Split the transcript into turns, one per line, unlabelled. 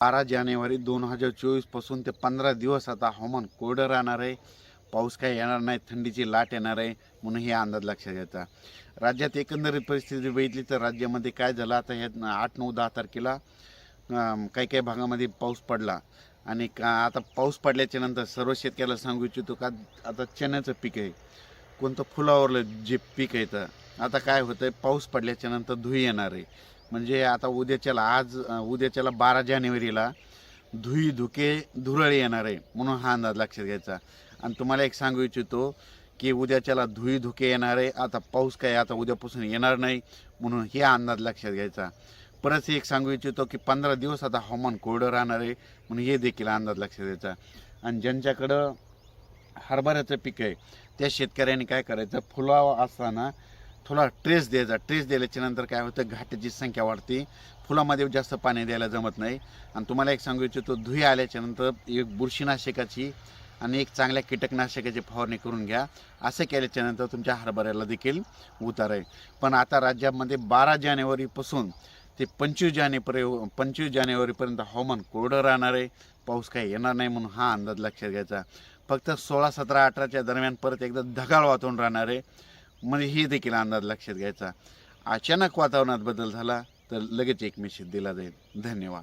बारा जानेवारी दोन हजार चोवीसपासून ते पंधरा दिवस आता हवामान कोरडं राहणार आहे. पाऊस काही येणार नाही थंडीची लाट येणार आहे म्हणून हे अंदाज लक्षात घ्यायचा राज्यात एकंदरीत परिस्थिती बघितली तर राज्यामध्ये काय झालं? आता ह्या आठ नऊ दहा तारखेला काही काही भागामध्ये पाऊस पडला. आणि का आता पाऊस पडल्याच्या नंतर सर्व शेतकऱ्याला सांगू इच्छितो का आता चण्याचं पीक आहे. कोणतं फुलावरलं जे पीक आहे तर आता काय होतं आहे पाऊस पडल्याच्या नंतर धुई येणार आहे. म्हणजे आता उद्याच्याला आज उद्याच्याला बारा जानेवारीला धुई धुके धुरळी येणार आहे म्हणून हा अंदाज लक्षात घ्यायचा. आणि तुम्हाला एक सांगू इच्छितो की उद्याच्याला धुई धुके येणार आहे आता पाऊस काय आता उद्यापासून येणार नाही म्हणून हे अंदाज लक्षात घ्यायचा. परत एक सांगू इच्छितो की पंधरा दिवस आता हवामान कोरडं राहणार आहे म्हणून हे देखील अंदाज लक्षात द्यायचा आणि ज्यांच्याकडं हरभऱ्याचं पीक आहे त्या शेतकऱ्यांनी काय करायचं फुलावं असताना थोडा ट्रेस द्यायचा ट्रेस दिल्याच्या नंतर काय होतं? घाटाची संख्या वाढते. फुलामध्ये जास्त पाणी द्यायला जमत नाही. आणि तुम्हाला एक सांगू इच्छितो धुई आल्याच्यानंतर एक बुरशीनाशकाची आणि एक चांगल्या कीटकनाशकाची फवारणी करून घ्या. असं केल्याच्यानंतर तुमच्या हरभऱ्याला देखील उतार आहे पण आता राज्यामध्ये बारा जानेवारीपासून ते पंचवीस जानेवारी पंचवीस जानेवारीपर्यंत हवामान कोरडं राहणार आहे. पाऊस काही येणार नाही म्हणून हा अंदाज लक्षात घ्यायचा. फक्त सोळा सतरा अठराच्या दरम्यान परत एकदा ढगाळ वातावरण राहणार आहे. म्हणजे हे देखील अंदाज लक्षात घ्यायचा. अचानक वातावरणात बदल झाला तर लगेच एक मेसेज दिला जाईल. धन्यवाद.